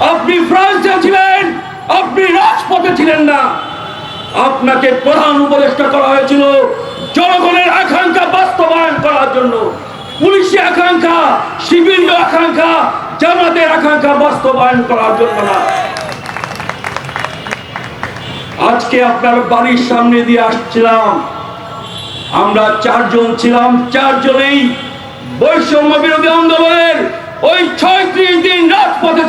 আপনি ফ্রান্সে ছিলেন, আপনি রাজপথে ছিলেন না। আপনাকে প্রধান উপদেষ্টা করা হয়েছিল জনগণের আকাঙ্ক্ষা বাস্তবায়ন করার জন্য। পুলিশি আকাঙ্ক্ষা শিবিরীয় আকাঙ্ক্ষা, জামাতের আকাঙ্ক্ষা বাস্তবায়ন করার জন্য না। আজকে আপনার বাড়ির সামনে দিয়ে আসছিলাম। আমরা চারজন ছিলাম, চারজনেই বৈষম্য বিরোধী আন্দোলনের ওই ছয়ত্রিশ দিন রাজপথে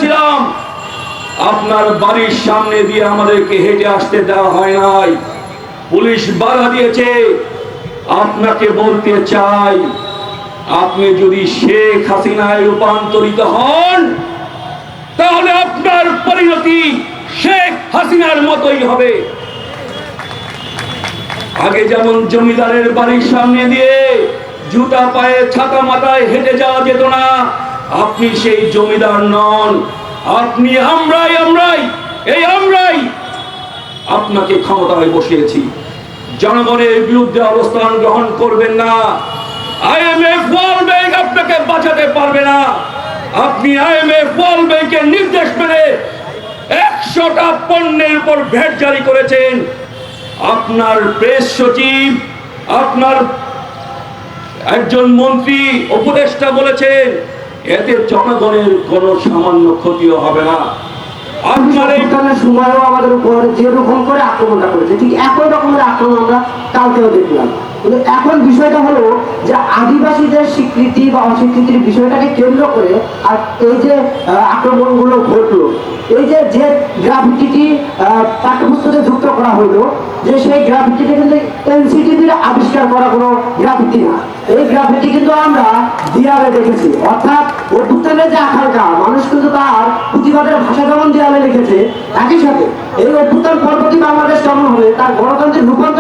আপনার বাড়ির সামনে দিয়ে আমাদেরকে হেঁটে আসতে দেওয়া হয় নাই। পুলিশ বাধা দিয়েছে। আপনাকে বলতে চাই, আপনি যদি শেখ হাসিনায় রূপান্তরিত হন, তাহলে আপনার পরিণতি শেখ হাসিনার মতোই হবে। আগে যেমন জমিদারের বাড়ির সামনে দিয়ে জুতা পায়ে, ছাতা মাথায় হেঁটে যাওয়া যেত না, আপনি সেই জমিদার নন। আপনি আমরাই আমরাই, এই আমরাই। আপনাকে ক্ষমতায় বসিয়েছি। জনগণের বিরুদ্ধে অবস্থান গ্রহণ করবেন না। আইএমএফ ওয়ার্ল্ড ব্যাংক আপনাকে বাঁচাতে পারবে না। আপনি আইএমএফ ওয়ার্ল্ড ব্যাংকের নির্দেশ মেনে একশোটা পণ্যের উপর ভ্যাট জারি করেছেন। আপনার প্রেস সচিব, আপনার একজন মন্ত্রী, উপদেষ্টা বলেছেন এতে জনগণের কোনো সামান্য ক্ষতিও হবে না। আপনার সময়ও আমাদের উপর যেরকম করে আক্রমণটা করেছে ঠিক একই রকমের আক্রমণ আমরা কালকেও দেখলাম। এখন বিষয়টা হলো যে আদিবাসীদের স্বীকৃতি বা অস্বীকৃতির বিষয়টাকে কেন্দ্র করে আর এই যে আক্রমণগুলো ঘটলো, এই যে যে গ্রাফিটিটি পাঠ্যপুস্তকে যুক্ত করা হলো, যে সেই গ্রাফিটিটা কিন্তু এনসিটিভির আবিষ্কার করা কোনো গ্রাফিটি না। এই গ্রাফিটি কিন্তু আমরা দেয়ালে দেখেছি। অর্থাৎ অভ্যুত্থানের যে আকাঙ্ক্ষা মানুষ কিন্তু তার প্রতিবাদের ভাষা যেমন দেয়ালে লিখেছে, একই সাথে এই অভ্যুত্থান পরবর্তী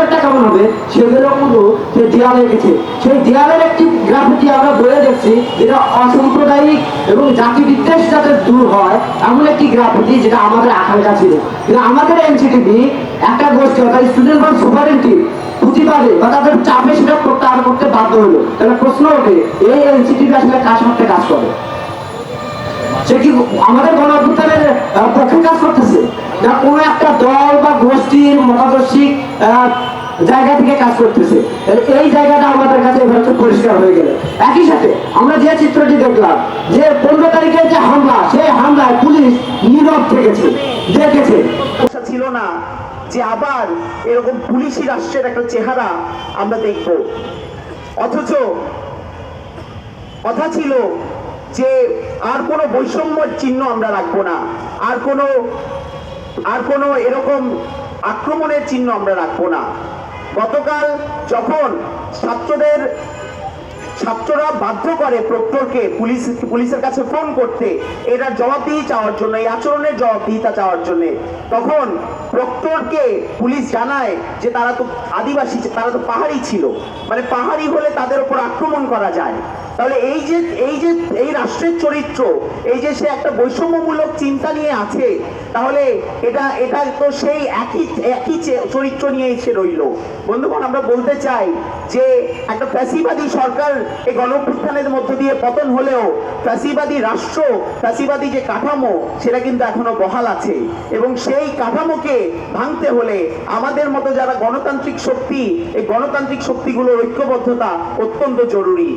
গণতন্ত্রের কেমন হবে? সেগুলো কিন্তু সে দেয়ালে লিখেছে সেই দেয়ালের একটি গ্রাফিটি আমরা বলে দেখছি যেটা অসাম্প্রদায়িক এবং জাতি বিদ্বেষ যাতে দূর হয়, এমন একটি গ্রাফিটি যেটা আমাদের আকাঙ্ক্ষা ছিল কিন্তু আমাদের এনসিটিভি একটা গোষ্ঠী অর্থাৎ স্টুডেন্ট ফর সুপারিটি প্রতিবাদে বা তাদের চাপে সেটা প্রত্যাহার করতে বাধ্য হলো। তাহলে প্রশ্ন ওঠে, এই এনসিটিভি আসলে কার স্বার্থে কাজ করে? সে কি আমাদের গণ পক্ষে কাজ করতেছে? না কোনো একটা দল বা গোষ্ঠীর মতাদর্শিক জায়গা থেকে কাজ করতেছে। এই জায়গাটা আমাদের কাছে এবার খুব পরিষ্কার হয়ে গেল। একই সাথে আমরা যে চিত্রটি দেখলাম, যে পনেরো তারিখের যে হামলা, সেই হামলায় পুলিশ নীরব থেকেছে, দেখেছে। ছিল না যে আবার এরকম পুলিশি রাষ্ট্রের একটা চেহারা আমরা দেখব। অথচ কথা ছিল যে আর কোনো বৈষম্যর চিহ্ন আমরা রাখব না। আর কোনো আর কোনো এরকম আক্রমণের চিহ্ন আমরা রাখব না। গতকাল যখন ছাত্রদের, ছাত্ররা বাধ্য করে প্রক্টরকে পুলিশ, পুলিশের কাছে ফোন করতে এটার জবাবদিহি চাওয়ার জন্য, এই আচরণের জবাবদিহিতা চাওয়ার জন্য, তখন প্রক্টরকে পুলিশ জানায় যে তারা তো আদিবাসী, তারা তো পাহাড়ি ছিল। মানে পাহাড়ি হলে তাদের উপর আক্রমণ করা যায়। তাহলে এই যে এই যে, এই রাষ্ট্রের চরিত্র, এই যে সে একটা বৈষম্যমূলক চিন্তা নিয়ে আছে, তাহলে এটা এটা তো সেই একই একই চরিত্র নিয়েই সে রইল। বন্ধুগণ, আমরা বলতে চাই যে একটা ফ্যাসিবাদী সরকার এই গণঅভ্যুত্থানের মধ্য দিয়ে পতন হলেও ফ্যাসিবাদী রাষ্ট্র, ফ্যাসিবাদী যে কাঠামো, সেটা কিন্তু এখনও বহাল আছে। এবং সেই কাঠামোকে ভাঙতে হলে আমাদের মতো যারা গণতান্ত্রিক শক্তি, এই গণতান্ত্রিক শক্তিগুলোর ঐক্যবদ্ধতা অত্যন্ত জরুরি।